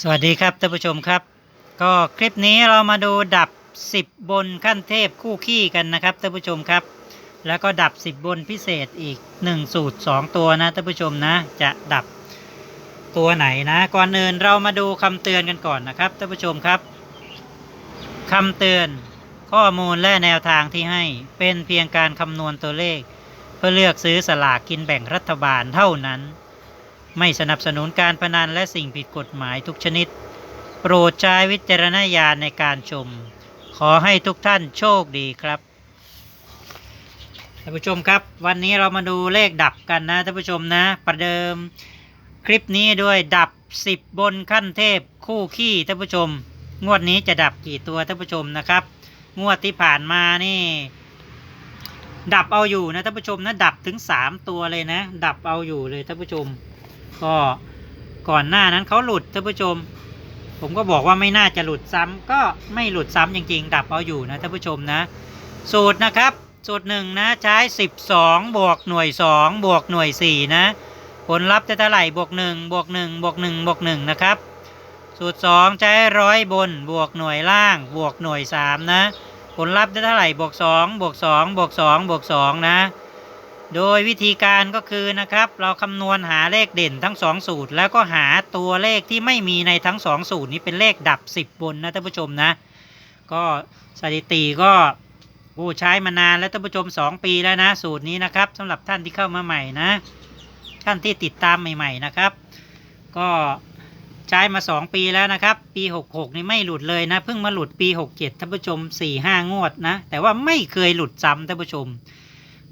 สวัสดีครับท่านผู้ชมครับ ก็คลิปนี้เรามาดูดับ 10 บนขั้นเทพคู่ขี้กันนะครับท่านผู้ชมครับ แล้วก็ดับ 10 บนพิเศษอีก 1 สูตร 2 ตัวนะท่านผู้ชมนะ จะดับตัวไหนนะ ก่อนอื่นเรามาดูคำเตือนกันก่อนนะครับท่านผู้ชมครับคำเตือนข้อมูลและแนวทางที่ให้เป็นเพียงการคำนวณตัวเลข เพื่อเลือกซื้อสลากกินแบ่งรัฐบาลเท่านั้น ไม่สนับสนุนการพนันและสิ่งผิดกฎหมายทุกชนิด โปรดใช้วิจารณญาณในการชม ขอให้ทุกท่านโชคดีครับท่านผู้ชมครับ วันนี้เรามาดูเลขดับกันนะท่านผู้ชมนะ ประเดิมคลิปนี้ด้วยดับ 10 บนขั้นเทพคู่ขี้ท่านผู้ชม งวดนี้จะดับกี่ตัวท่านผู้ชมนะครับ งวดที่ผ่านมานี่ ดับเอาอยู่นะท่านผู้ชมนะดับถึง 3 ตัวเลยนะ ดับเอาอยู่เลยท่านผู้ชม ก็ก่อนหน้านั้นเขาหลุดท่านผู้ชม ผมก็บอกว่าไม่น่าจะหลุดซ้ำก็ไม่หลุดซ้ำจริงๆ ดับเอาอยู่นะท่านผู้ชมนะ สูตรนะครับสูตรหนึ่งนะใช้ 12 บวกหน่วย 2 บวกหน่วย 4 นะ ผลลัพธ์จะเท่าไหร่บวก1บวก1บวก1บวก1นะครับ สูตร 2 ใช้ร้อยบนบวกหน่วยล่างบวกหน่วย 3 นะ ผลลัพธ์จะเท่าไหร่บวก2บวก2บวก2บวก2นะ โดยวิธีการก็คือนะครับ เราคำนวณหาเลขเด่นทั้ง 2 สูตร แล้วก็หาตัวเลขที่ไม่มีในทั้ง 2 สูตรนี้เป็นเลขดับ 10 บนนะท่านผู้ชมนะ ก็สถิติก็ผู้ใช้มานานแล้วท่านผู้ชม 2 ปีแล้วนะ สูตรนี้นะครับสำหรับท่านที่เข้ามาใหม่นะ ท่านที่ติดตามใหม่ ๆนะครับ ก็ใช้มา 2 ปีแล้วนะครับ ปี 66 นี่ไม่หลุดเลยนะเพิ่งมาหลุดปี 67ท่านผู้ชม 4-5 งวดนะ แต่ว่าไม่เคยหลุดซ้ำท่านผู้ชม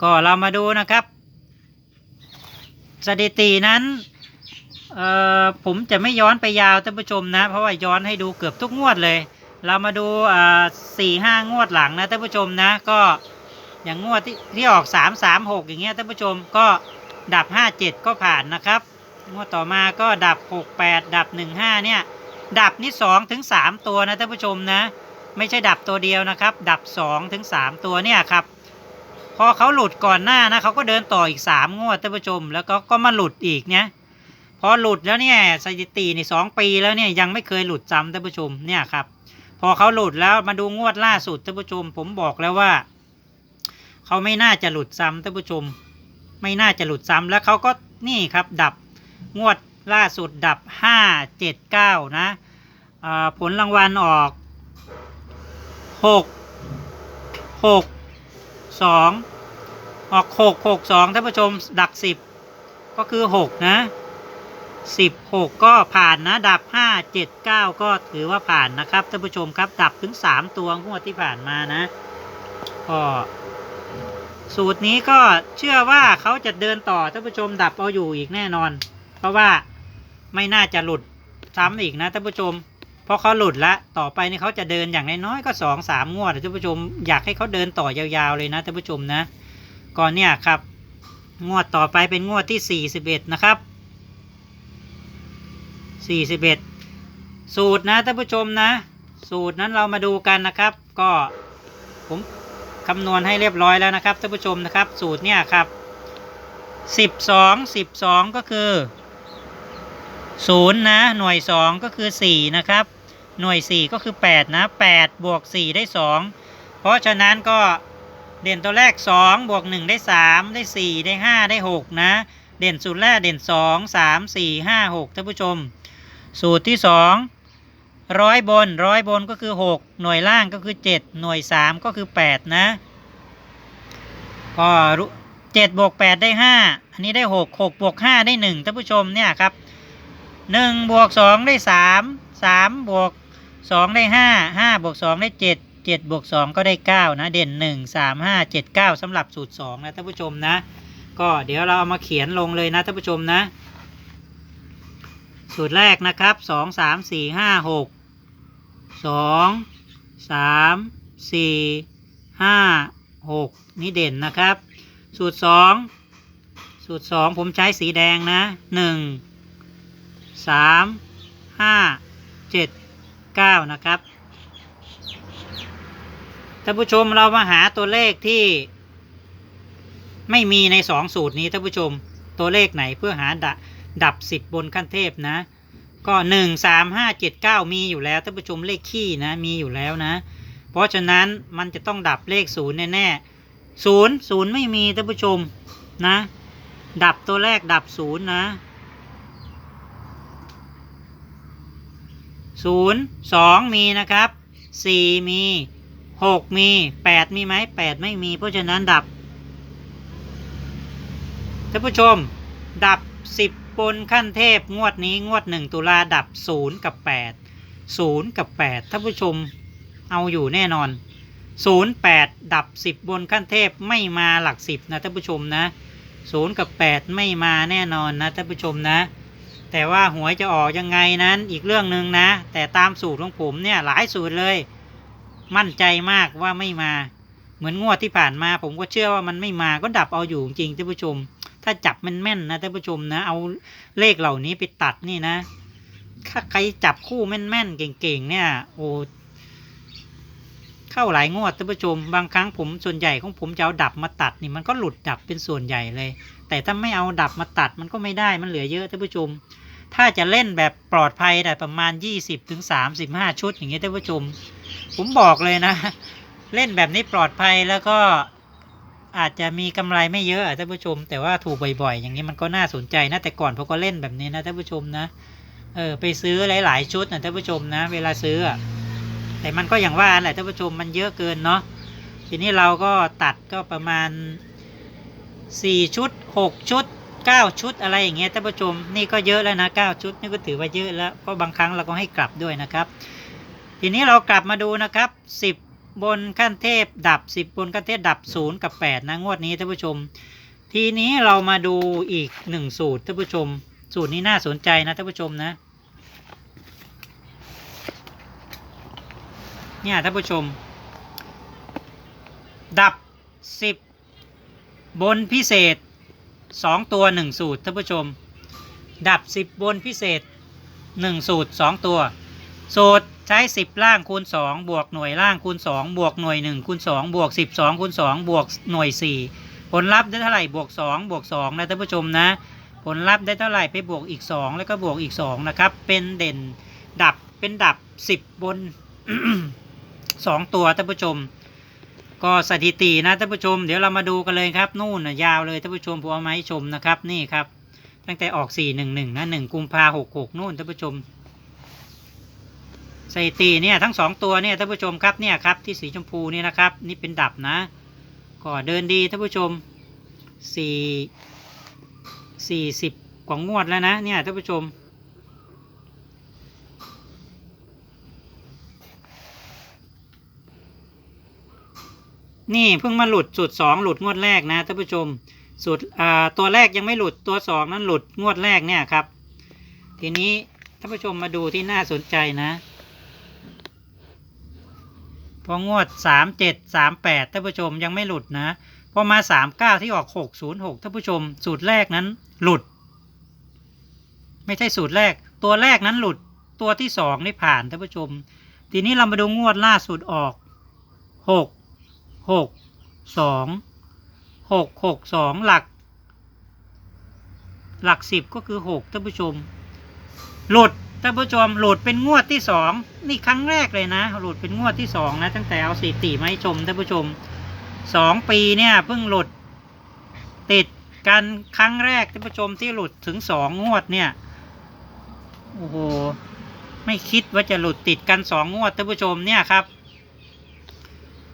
ก็เรามาดูนะครับ สถิตินั้นเอ่อผมจะไม่ย้อนไปยาวท่านผู้ชมนะ เพราะว่าย้อนให้ดูเกือบทุกงวดเลย เรามาดูอ่าสี่ห้างวดหลังนะท่านผู้ชมนะก็อย่างงวดที่ที่ออกสามสามหกอย่างเงี้ยท่านผู้ชมก็ดับห้าเจ็ดก็ผ่านนะครับงวดต่อมาก็ดับหกแปดดับหนึ่งห้าเนี่ยดับนี่สองถึงสามตัวนะท่านผู้ชมนะ ไม่ใช่ดับตัวเดียวนะครับ ดับสองถึงสามตัวเนี่ยครับ พอเขาหลุดก่อนหน้านะเขาก็เดินต่ออีกสามงวดท่านผู้ชม แล้วก็ก็มาหลุดอีกเนี่ยพอหลุดแล้วเนี่ยสถิติในสองปีแล้วเนี่ยยังไม่เคยหลุดซ้ำท่านผู้ชมเนี่ยครับ พอเขาหลุดแล้วมาดูงวดล่าสุดท่านผู้ชม ผมบอกแล้วว่า เขาไม่น่าจะหลุดซ้ำท่านผู้ชม ไม่น่าจะหลุดซ้ำแล้วเขาก็นี่ครับดับงวดล่าสุดดับห้าเจ็ดเก้านะผลรางวัลออกหกหก สองออกหกหกสองท่านผู้ชมดับสิบก็คือหกนะสิบหกก็ผ่านนะ ดับห้าเจ็ดเก้าก็ถือว่าผ่านนะครับท่านผู้ชมครับ ดับถึงสามตัวงวดที่ผ่านมานะก็สูตรนี้ก็เชื่อว่าเขาจะเดินต่อท่านผู้ชมดับเอาอยู่อีกแน่นอน เพราะว่าไม่น่าจะหลุดซ้ำอีกนะท่านผู้ชม พราะเขาหลุดละต่อไปนี่เขาจะเดินอย่างน้อยๆก็สองสามงวดท่านผู้ชมอยากให้เขาเดินต่อยาวๆเลยนะท่านผู้ชมนะก่อนเนี่ยครับ งวดต่อไปเป็นงวดที่สี่สิบเอ็ดนะครับสี่สิบเอ็ดสูตรนะท่านผู้ชมนะ สูตรนั้นเรามาดูกันนะครับ ก็ผมคำนวณให้เรียบร้อยแล้วนะครับท่านผู้ชมนะครับ สูตรเนี่ยครับสิบสองสิบสองก็คือศูนย์นะ หน่วยสองก็คือสี่นะครับ หน่วย 4 ก็คือ 8 นะ 8 บวก 4 ได้ 2 เพราะฉะนั้นก็เด่นตัวแรก 2 บวก 1 ได้ 3 ได้ 4 ได้ 5 ได้ 6 นะ เด่นสูตรแรกเด่น 2 3 4 5 6ท่านผู้ชม สูตรที่ 2 ร้อยบนร้อยบนก็คือ 6 หน่วยล่างก็คือ 7 หน่วย 3 ก็คือ 8 นะก็7บวก 8 ได้ 5 อันนี้ได้ 6 6บวก 5 ได้ 1ท่านผู้ชมเนี่ยครับ1บวก 2 ได้ 3 3บวก สองได้ห้าห้าบวกสองได้เจ็ดเจ็ดบวกสองก็ได้เก้านะ เด่นหนึ่งสามห้าเจ็ดเก้าสำหรับสูตรสองนะท่านผู้ชมนะ ก็เดี๋ยวเราเอามาเขียนลงเลยนะท่านผู้ชมนะ สูตรแรกนะครับสองสามสี่ห้าหกสองสามสี่ห้าหกนี่เด่นนะครับ สูตรสองสูตรสองผมใช้สีแดงนะหนึ่งสามห้าเจ็ด 9 นะครับท่านผู้ชมเรามาหาตัวเลขที่ ไม่มีในสองสูตรนี้ท่านผู้ชมตัวเลขไหนเพื่อหาดดับสิบบนขั้นเทพนะ ก็หนึ่งสามห้าเจ็ดเก้ามีอยู่แล้วท่านผู้ชมเลขขี้นะมีอยู่แล้วนะ เพราะฉะนั้นมันจะต้องดับเลขศูนย์แน่ๆศูนย์ศูนย์ไม่มีท่านผู้ชมนะ ดับตัวแรกดับศูนย์นะ ศูนย์สองมีนะครับสี่มีหกมีแปดมีไหมแปดไม่มี เพราะฉะนั้นดับท่านผู้ชม ดับสิบบนขั้นเทพงวดนี้งวดหนึ่งตุลาดับศูนย์กับแปดศูนย์กับแปดท่านผู้ชมเอาอยู่แน่นอนศูนย์แปดดับสิบบนขั้นเทพไม่มาหลักสิบนะท่านผู้ชมนะศูนย์กับแปดไม่มาแน่นอนนะท่านผู้ชมนะ แต่ว่าหวยจะออกยังไงนั้นอีกเรื่องหนึ่งนะ แต่ตามสูตรของผมเนี่ยหลายสูตรเลย มั่นใจมากว่าไม่มา เหมือนงวดที่ผ่านมา ผมก็เชื่อว่ามันไม่มาก็ดับเอาอยู่จริงท่านผู้ชม ถ้าจับมันแม่นนะท่านผู้ชมนะ เอาเลขเหล่านี้ไปตัดนี่นะ ถ้าใครจับคู่แม่นๆเก่งๆเนี่ย โอ้ เข้าหลายงวดท่านผู้ชม บางครั้งผมส่วนใหญ่ของผมจะเอาดับมาตัดนี่มันก็หลุดดับเป็นส่วนใหญ่เลย แต่ถ้าไม่เอาดับมาตัดมันก็ไม่ได้มันเหลือเยอะท่านผู้ชม ถ้าจะเล่นแบบปลอดภัยได้ประมาณ 20ถึง35 ชุดอย่างเงี้ยท่านผู้ชม ผมบอกเลยนะ เล่นแบบนี้ปลอดภัยแล้วก็อาจจะมีกำไรไม่เยอะท่านผู้ชม แต่ว่าถูกบ่อยๆ อย่างนี้มันก็น่าสนใจนะแต่ก่อนผมก็เล่นแบบนี้นะท่านผู้ชมนะเออไปซื้อหลายๆชุดนะท่านผู้ชมนะ เวลาซื้ออะ แต่มันก็อย่างว่าแหละท่านผู้ชมมันเยอะเกินเนาะทีนี้เราก็ตัดก็ประมาณ 4 ชุด 6 ชุด 9 ชุดอะไรอย่างเงี้ยท่านผู้ชมนี่ก็เยอะแล้วนะ9ชุดนี่ก็ถือว่าเยอะแล้วเพราะบางครั้งเราก็ให้กลับด้วยนะครับ ทีนี้เรากลับมาดูนะครับ 10 บนขั้นเทพดับ 10 บนขั้นเทพดับ 0 กับ 8 นะงวดนี้ท่านผู้ชม ทีนี้เรามาดูอีก 1 สูตรท่านผู้ชม สูตรนี้น่าสนใจนะท่านผู้ชมนะ เนี่ยท่านผู้ชม ดับ10บนพิเศษ2ตัว1สูตรท่านผู้ชม ดับ10บนพิเศษ1สูตร2ตัว สูตรใช้10ล่างคูณ2บวกหน่วยล่างคูณ2บวกหน่วย1คูณ2บวก12คูณ2บวกหน่วย4ผลลัพธ์ได้เท่าไหร่บวก2บวก2นะท่านผู้ชมนะ ผลลัพธ์ได้เท่าไหร่ไปบวกอีก2แล้วก็บวกอีก2นะครับ เป็นเด่นดับเป็นดับ10บน 2ตัวท่านผู้ชม ก็สถิตินะท่านผู้ชม เดี๋ยวเรามาดูกันเลยครับ นู่นนะยาวเลยท่านผู้ชมผมเอามาให้ชมนะครับนี่ครับ ตั้งแต่ออก411นะ1กุมภา66นู่นท่านผู้ชมสถิติเนี่ยทั้งสองตัวเนี่ยท่านผู้ชมครับเนี่ยครับที่สีชมพูนี่นะครับ นี่เป็นดับนะ ก็เดินดีท่านผู้ชมสี่สี่สิบกว่างวดแล้วนะเนี่ยท่านผู้ชม นี่เพิ่งมาหลุดสูตรสองหลุดงวดแรกนะท่านผู้ชมสูตรอ่าตัวแรกยังไม่หลุดตัวสองนั้นหลุดงวดแรกเนี่ยครับ ทีนี้ท่านผู้ชมมาดูที่น่าสนใจนะพองวดสามเจ็ดสามแปดท่านผู้ชมยังไม่หลุดนะพอมาสามเก้าที่ออกหกศูนย์หกท่านผู้ชม สูตรแรกนั้นหลุด ไม่ใช่สูตรแรก ตัวแรกนั้นหลุดตัวที่สองนี่ผ่านท่านผู้ชม ทีนี้เรามาดูงวดล่าสุดออกหก หกสองหกหกสองหลัก หลักสิบก็คือหกท่านผู้ชม หลุดท่านผู้ชมหลุดเป็นงวดที่สองนี่ครั้งแรกเลยนะ หลุดเป็นงวดที่สองนะตั้งแต่เอาสถิติมาให้ชมท่านผู้ชมสองปีเนี่ยเพิ่งหลุดติดกันครั้งแรกท่านผู้ชมที่หลุดถึงสองงวดเนี่ยโอ้โหไม่คิดว่าจะหลุดติดกันสองงวดท่านผู้ชมเนี่ยครับ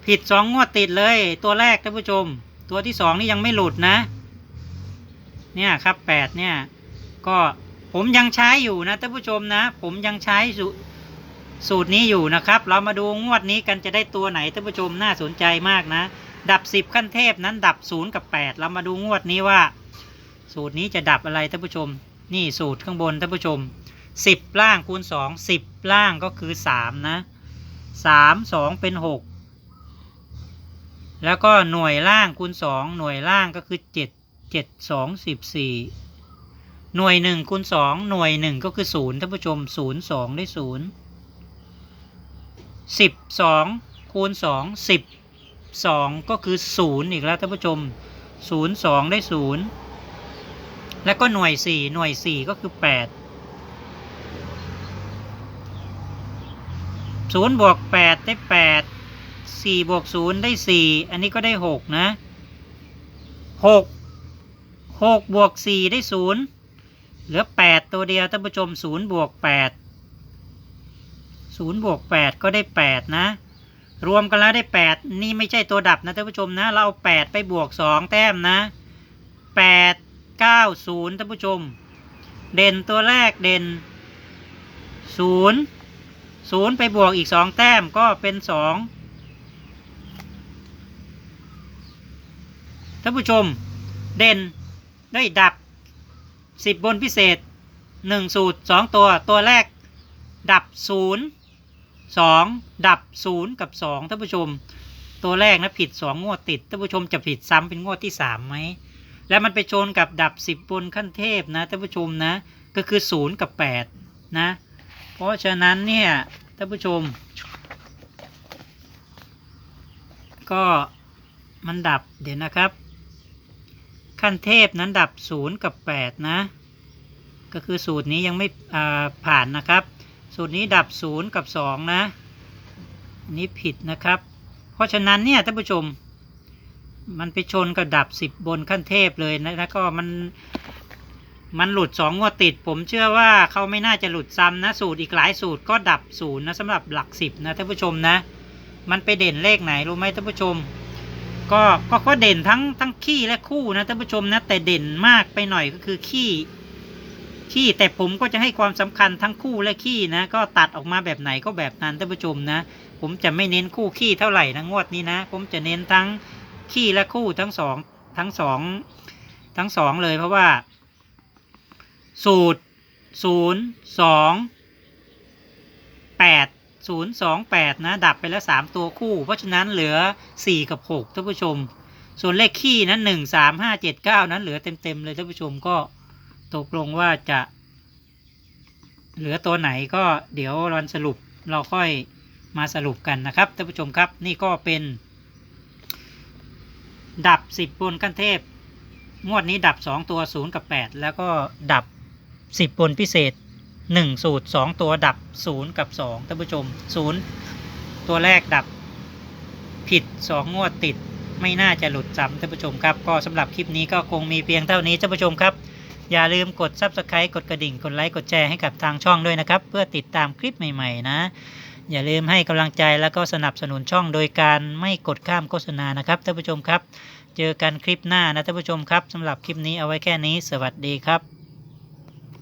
ผิดสองงวดติดเลย ตัวแรกท่านผู้ชม ตัวที่สองนี่ยังไม่หลุดนะ เนี่ยครับแปดเนี่ย ก็ผมยังใช้อยู่นะท่านผู้ชมนะ ผมยังใช้สูสูตรนี้อยู่นะครับ เรามาดูงวดนี้กันจะได้ตัวไหนท่านผู้ชมน่าสนใจมากนะ ดับสิบขั้นเทพนั้นดับศูนย์กับแปดเรามาดูงวดนี้ว่า สูตรนี้จะดับอะไรท่านผู้ชม นี่สูตรข้างบนท่านผู้ชมสิบล่างคูณสองสิบล่างก็คือสามนะสามสองเป็นหก แล้วก็หน่วยล่างคูณสองหน่วยล่างก็คือเจ็ดเจ็ดสองสิบสี่หน่วยหนึ่งคูณสองหน่วยหนึ่งก็คือศูนย์ท่านผู้ชมศูนย์สองได้ศูนย์สิบสองคูณสองสิบสองก็คือศูนย์อีกแล้วท่านผู้ชมศูนย์สองได้ศูนย์แล้วก็หน่วยสี่หน่วยสี่ก็คือแปดศูนย์บวกแปดได้แปด 4บวก0ได้ 4 อันนี้ก็ได้ 6 นะ 6 6บวก4ได้ 0 เหลือ 8 ตัวเดียวท่านผู้ชม 0 บวก 8 0 บวก 8 ก็ได้ 8 นะ รวมกันแล้วได้ 8 นี่ไม่ใช่ตัวดับนะท่านผู้ชมนะ เราเอา 8 ไปบวก 2 แต้มนะ 8 9 0ท่านผู้ชม เด่นตัวแรกเด่น 0 0 ไปบวกอีก 2 แต้มก็เป็น 2 ท่านผู้ชมเด่นได้ดับสิบบนพิเศษหนึ่งสูตรสองตัว ตัวแรก ดับศูนย์สองดับศูนย์กับสองท่านผู้ชม ตัวแรกนะผิดสองงวดติด ท่านผู้ชมจะผิดซ้ำเป็นงวดที่สามไหม แล้วมันไปชนกับดับสิบบนขั้นเทพนะท่านผู้ชมนะ ก็คือศูนย์กับแปดนะ เพราะฉะนั้นเนี่ยท่านผู้ชม ก็มันดับเดี๋ยวนะครับ ขั้นเทพนั้นดับศูนย์กับแปดนะ ก็คือสูตรนี้ยังไม่ผ่านนะครับ สูตรนี้ดับศูนย์กับสองนะอันนี้ผิดนะครับ เพราะฉะนั้นเนี่ยท่านผู้ชม มันไปชนกับดับสิบบนขั้นเทพเลยนะแล้วก็มันมันหลุดสองวดติด ผมเชื่อว่าเขาไม่น่าจะหลุดซ้ำนะสูตรอีกหลายสูตรก็ดับศูนย์นะสำหรับหลักสิบนะท่านผู้ชมนะ มันไปเด่นเลขไหนรู้ไหมท่านผู้ชม ก็ก็ก็เด่นทั้งทั้งขี้และคู่นะท่านผู้ชมนะ แต่เด่นมากไปหน่อยก็คือขี้ขี้แต่ผมก็จะให้ความสำคัญทั้งคู่และขี้นะ ก็ตัดออกมาแบบไหนก็แบบนั้นท่านผู้ชมนะ ผมจะไม่เน้นคู่ขี้เท่าไหร่นะงวดนี้นะ ผมจะเน้นทั้งขี้และคู่ทั้งสองทั้งสองทั้งสองเลยเพราะว่า สูตรศูนย์สองแปด ศูนย์สองแปดนะ ดับไปแล้วสามตัวคู่ เพราะฉะนั้นเหลือสี่กับหกท่านผู้ชม ส่วนเลขขี้นั้นหนึ่งสามห้าเจ็ดเก้านั้นเหลือเต็มเต็ม ๆ เลยท่านผู้ชมก็ตกลงว่าจะ เหลือตัวไหนก็เดี๋ยววันสรุปเราค่อยมาสรุปกันนะครับท่านผู้ชมครับนี่ก็เป็น ดับสิบนขั้นเทพ งวดนี้ดับสองตัวศูนย์กับแปดแล้วก็ดับสิบบนพิเศษ หนึ่งสูตรสองตัวดับศูนย์กับสองท่านผู้ชมศูนย์ตัวแรกดับผิดสองงวดติด ไม่น่าจะหลุดซ้ำท่านผู้ชมครับ ก็สำหรับคลิปนี้ก็คงมีเพียงเท่านี้ท่านผู้ชมครับ อย่าลืมกด subscribe กดกระดิ่ง กดไลค์ กดแชร์ให้กับทางช่องด้วยนะครับ เพื่อติดตามคลิปใหม่ ๆ นะ อย่าลืมให้กำลังใจแล้วก็สนับสนุนช่องโดยการไม่กดข้ามโฆษณานะครับท่านผู้ชมครับ เจอกันคลิปหน้านะท่านผู้ชมครับสำหรับคลิปนี้เอาไว้แค่นี้ สวัสดีครับ